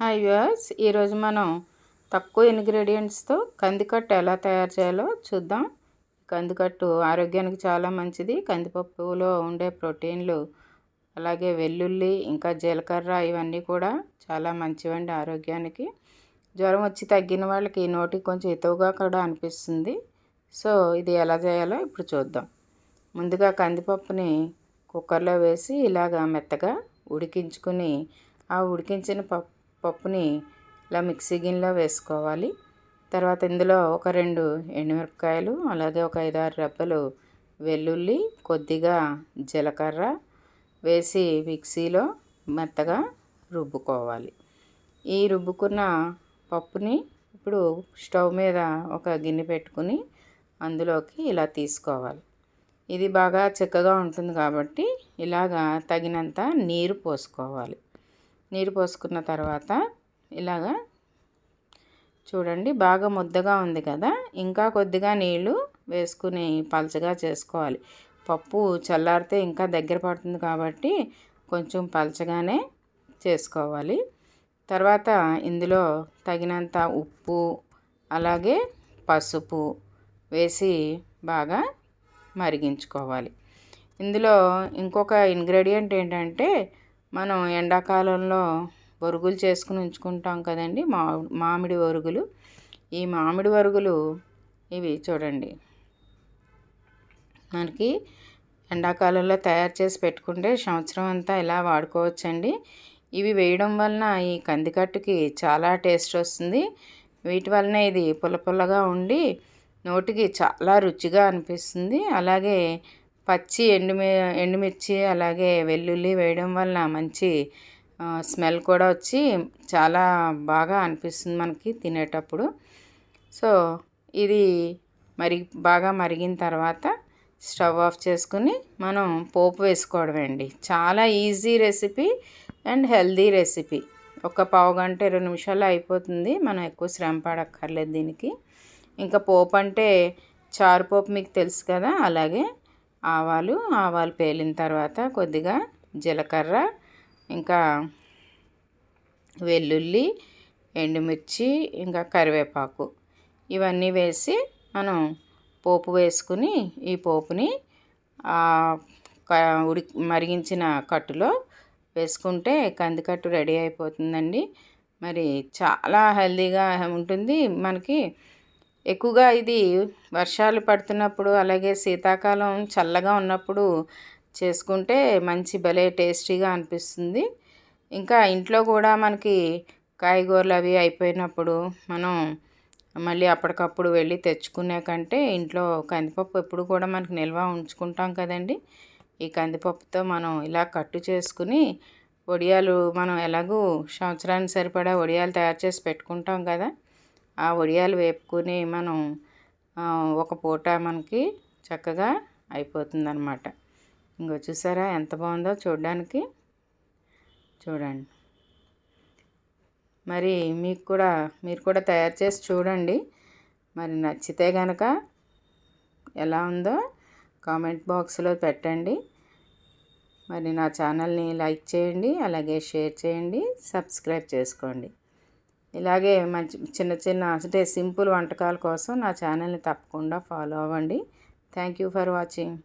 Hi views ఈరోజు మనం తక్కువ ఇంగ్రీడియంట్స్తో కందికట్టు ఎలా తయారు చేయాలో చూద్దాం. కందికట్టు ఆరోగ్యానికి చాలా మంచిది. కందిపప్పులో ఉండే ప్రోటీన్లు అలాగే వెల్లుల్లి ఇంకా జీలకర్ర ఇవన్నీ కూడా చాలా మంచివండి ఆరోగ్యానికి. జ్వరం వచ్చి తగ్గిన వాళ్ళకి నోటికి కొంచెం ఎతువుగా కూడా అనిపిస్తుంది. సో ఇది ఎలా చేయాలో ఇప్పుడు చూద్దాం. ముందుగా కందిపప్పుని కుక్కర్లో వేసి ఇలాగా మెత్తగా ఉడికించుకుని ఆ ఉడికించిన పప్పు పప్పుని ఇలా మిక్సీ గిన్నెలో వేసుకోవాలి. తర్వాత ఇందులో ఒక రెండు ఎండుమిరపకాయలు అలాగే ఒక ఐదారు రెబ్బలు వెల్లుల్లి కొద్దిగా జీలకర్ర వేసి మిక్సీలో మెత్తగా రుబ్బుకోవాలి. ఈ రుబ్బుకున్న పప్పుని ఇప్పుడు స్టవ్ మీద ఒక గిన్నె పెట్టుకుని అందులోకి ఇలా తీసుకోవాలి. ఇది బాగా చిక్కగా ఉంటుంది కాబట్టి ఇలాగా తగినంత నీరు పోసుకోవాలి. నీరు పోసుకున్న తర్వాత ఇలాగా చూడండి బాగా ముద్దగా ఉంది కదా. ఇంకా కొద్దిగా నీళ్ళు వేసుకుని పలచగా చేసుకోవాలి. పప్పు చల్లారితే ఇంకా దగ్గర పడుతుంది కాబట్టి కొంచెం పలచగానే చేసుకోవాలి. తర్వాత ఇందులో తగినంత ఉప్పు అలాగే పసుపు వేసి బాగా మరిగించుకోవాలి. ఇందులో ఇంకొక ఇంగ్రీడియంట్ ఏంటంటే మనం ఎండాకాలంలో వరుగులు చేసుకుని ఉంచుకుంటాం కదండి మా మామిడి వరుగులు. ఈ మామిడి వరుగులు ఇవి చూడండి. మనకి ఎండాకాలంలో తయారు చేసి పెట్టుకుంటే సంవత్సరం అంతా ఇలా వాడుకోవచ్చండి. ఇవి వేయడం వలన ఈ కందికట్టుకి చాలా టేస్ట్ వస్తుంది. వీటి వలన ఇది పుల్ల పుల్లగా ఉండి నోటికి చాలా రుచిగా అనిపిస్తుంది. అలాగే పచ్చి ఎండుమి ఎండుమిర్చి అలాగే వెల్లుల్లి వేయడం వలన మంచి స్మెల్ కూడా వచ్చి చాలా బాగా అనిపిస్తుంది మనకి తినేటప్పుడు. సో ఇది మరి బాగా మరిగిన తర్వాత స్టవ్ ఆఫ్ చేసుకుని మనం పోపు వేసుకోవడం అండి. చాలా easy recipe and healthy recipe. ఒక పావు గంట ఇరవై నిమిషాలు అయిపోతుంది. మనం ఎక్కువ శ్రమ పడక్కర్లేదు దీనికి. ఇంకా పోపు అంటే చారు పోపు మీకు తెలుసు కదా? అలాగే ఆవాలు ఆవాలు పేలిన తర్వాత కొద్దిగా జీలకర్ర ఇంకా వెల్లుల్లి ఎండుమిర్చి ఇంకా కరివేపాకు. ఇవన్నీ వేసి మనం పోపు వేసుకుని ఈ పోపుని ఉడి మరిగించిన కట్టులో వేసుకుంటే కందికట్టు రెడీ అయిపోతుందండి. మరి చాలా హెల్దీగా ఉంటుంది. మనకి ఎక్కువగా ఇది వర్షాలు పడుతున్నప్పుడు అలాగే శీతాకాలం చల్లగా ఉన్నప్పుడు చేసుకుంటే మంచి భలే టేస్టీగా అనిపిస్తుంది. ఇంకా ఇంట్లో కూడా మనకి కాయగూరలు అవి అయిపోయినప్పుడు మనం మళ్ళీ అప్పటికప్పుడు వెళ్ళి తెచ్చుకునే కంటే ఇంట్లో కందిపప్పు ఎప్పుడు కూడా మనకి నిల్వ ఉంచుకుంటాం కదండి. ఈ కందిపప్పుతో మనం ఇలా కట్టు చేసుకుని వడియాలు మనం ఎలాగూ సంవత్సరానికి సరిపడా వడియాలు తయారు చేసి పెట్టుకుంటాం కదా. ఆ వడియాలు వేపుకుని మనం ఒక పూట మనకి చక్కగా అయిపోతుంది అనమాట ఇంకో చూసారా ఎంత బాగుందో చూడడానికి. చూడండి. మరి మీకు కూడా మీరు కూడా తయారు చేసి చూడండి. మరి నచ్చితే కనుక ఎలా ఉందో కామెంట్ బాక్స్లో పెట్టండి. మరి నా ఛానల్ని లైక్ చేయండి అలాగే షేర్ చేయండి సబ్స్క్రైబ్ చేసుకోండి. ఇలాగే మంచి చిన్న చిన్న అంటే సింపుల్ వంటకాల కోసం నా ఛానల్ని తప్పకుండా ఫాలో అవ్వండి. Thank you for watching.